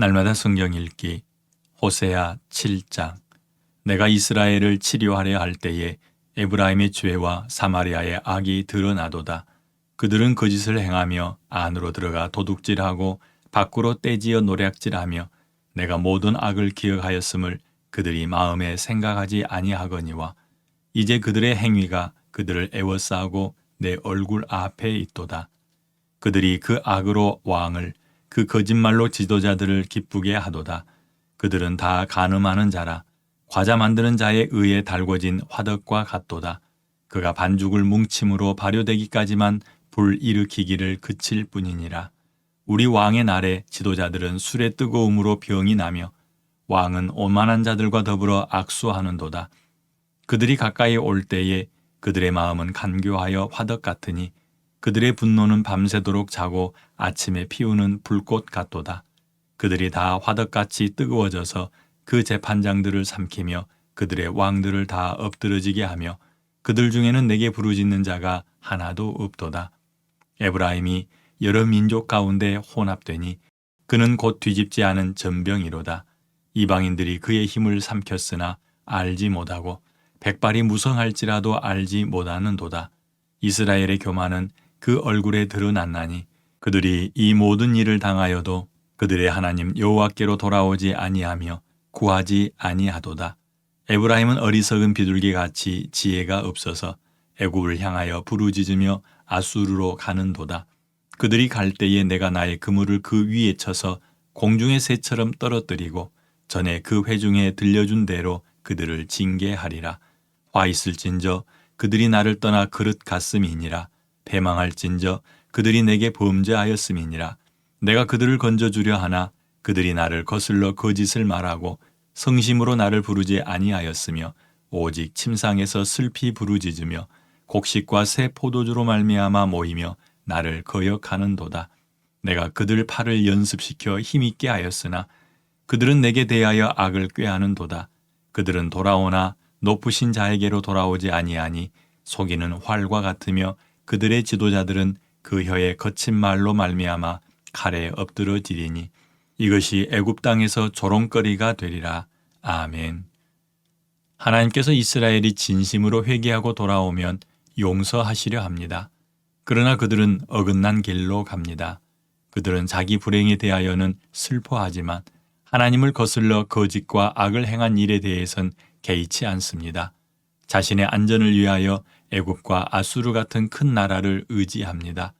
날마다 성경 읽기 호세아 7장 내가 이스라엘을 치료하려 할 때에 에브라임의 죄와 사마리아의 악이 드러나도다. 그들은 거짓을 행하며 안으로 들어가 도둑질하고 밖으로 떼지어 노략질하며 내가 모든 악을 기억하였음을 그들이 마음에 생각하지 아니하거니와 이제 그들의 행위가 그들을 애워싸고 내 얼굴 앞에 있도다. 그들이 그 악으로 왕을 그 거짓말로 지도자들을 기쁘게 하도다. 그들은 다 간음하는 자라 과자 만드는 자의 의에 달궈진 화덕과 같도다. 그가 반죽을 뭉침으로 발효되기까지만 불 일으키기를 그칠 뿐이니라. 우리 왕의 날에 지도자들은 술의 뜨거움으로 병이 나며 왕은 오만한 자들과 더불어 악수하는도다. 그들이 가까이 올 때에 그들의 마음은 간교하여 화덕 같으니 그들의 분노는 밤새도록 자고 아침에 피우는 불꽃 같도다. 그들이 다 화덕같이 뜨거워져서 그 재판장들을 삼키며 그들의 왕들을 다 엎드러지게 하며 그들 중에는 내게 부르짖는 자가 하나도 없도다. 에브라임이 여러 민족 가운데 혼합되니 그는 곧 뒤집지 않은 전병이로다. 이방인들이 그의 힘을 삼켰으나 알지 못하고 백발이 무성할지라도 알지 못하는도다. 이스라엘의 교만은 그 얼굴에 드러났나니 그들이 이 모든 일을 당하여도 그들의 하나님 여호와께로 돌아오지 아니하며 구하지 아니하도다. 에브라임은 어리석은 비둘기 같이 지혜가 없어서 애굽을 향하여 부르짖으며 아수르로 가는도다. 그들이 갈 때에 내가 나의 그물을 그 위에 쳐서 공중의 새처럼 떨어뜨리고 전에 그 회중에 들려준 대로 그들을 징계하리라. 화 있을진저 그들이 나를 떠나 그릇 갔음이니라. 패망할진저 그들이 내게 범죄하였음이니라. 내가 그들을 건져주려 하나 그들이 나를 거슬러 거짓을 말하고 성심으로 나를 부르지 아니하였으며 오직 침상에서 슬피 부르짖으며 곡식과 새 포도주로 말미암아 모이며 나를 거역하는도다. 내가 그들 팔을 연습시켜 힘있게 하였으나 그들은 내게 대하여 악을 꾀하는도다. 그들은 돌아오나 높으신 자에게로 돌아오지 아니하니 속이는 활과 같으며 그들의 지도자들은 그 혀에 거친 말로 말미암아 칼에 엎드러지리니 이것이 애굽 땅에서 조롱거리가 되리라. 아멘. 하나님께서 이스라엘이 진심으로 회개하고 돌아오면 용서하시려 합니다. 그러나 그들은 어긋난 길로 갑니다. 그들은 자기 불행에 대하여는 슬퍼하지만 하나님을 거슬러 거짓과 악을 행한 일에 대해선 개의치 않습니다. 자신의 안전을 위하여 애굽과 아수르 같은 큰 나라를 의지합니다.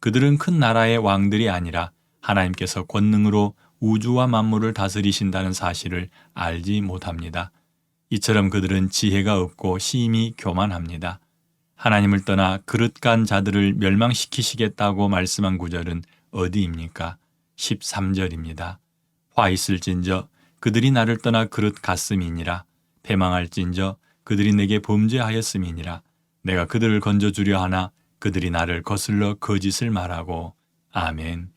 그들은 큰 나라의 왕들이 아니라 하나님께서 권능으로 우주와 만물을 다스리신다는 사실을 알지 못합니다. 이처럼 그들은 지혜가 없고 심히 교만합니다. 하나님을 떠나 그릇간 자들을 멸망시키시겠다고 말씀한 구절은 어디입니까? 13절입니다. 화 있을진저 그들이 나를 떠나 그릇 갔음이니라 패망할진저 그들이 내게 범죄하였음이니라 내가 그들을 건져주려 하나 그들이 나를 거슬러 거짓을 말하고 아멘.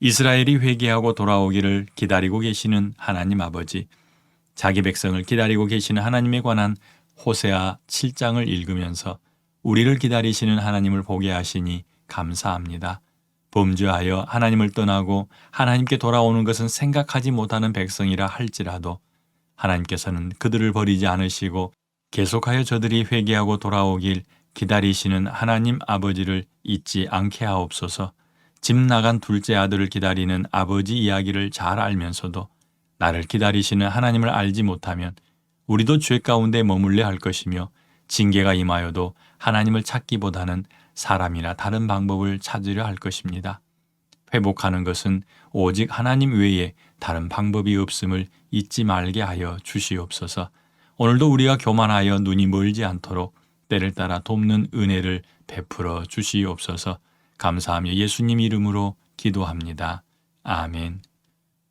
이스라엘이 회개하고 돌아오기를 기다리고 계시는 하나님 아버지, 자기 백성을 기다리고 계시는 하나님에 관한 호세아 7장을 읽으면서 우리를 기다리시는 하나님을 보게 하시니 감사합니다. 범죄하여 하나님을 떠나고 하나님께 돌아오는 것은 생각하지 못하는 백성이라 할지라도 하나님께서는 그들을 버리지 않으시고 계속하여 저들이 회개하고 돌아오길 기다리시는 하나님 아버지를 잊지 않게 하옵소서. 집 나간 둘째 아들을 기다리는 아버지 이야기를 잘 알면서도 나를 기다리시는 하나님을 알지 못하면 우리도 죄 가운데 머물려 할 것이며 징계가 임하여도 하나님을 찾기보다는 사람이나 다른 방법을 찾으려 할 것입니다. 회복하는 것은 오직 하나님 외에 다른 방법이 없음을 잊지 말게 하여 주시옵소서. 오늘도 우리가 교만하여 눈이 멀지 않도록 때를 따라 돕는 은혜를 베풀어 주시옵소서. 감사하며 예수님 이름으로 기도합니다. 아멘.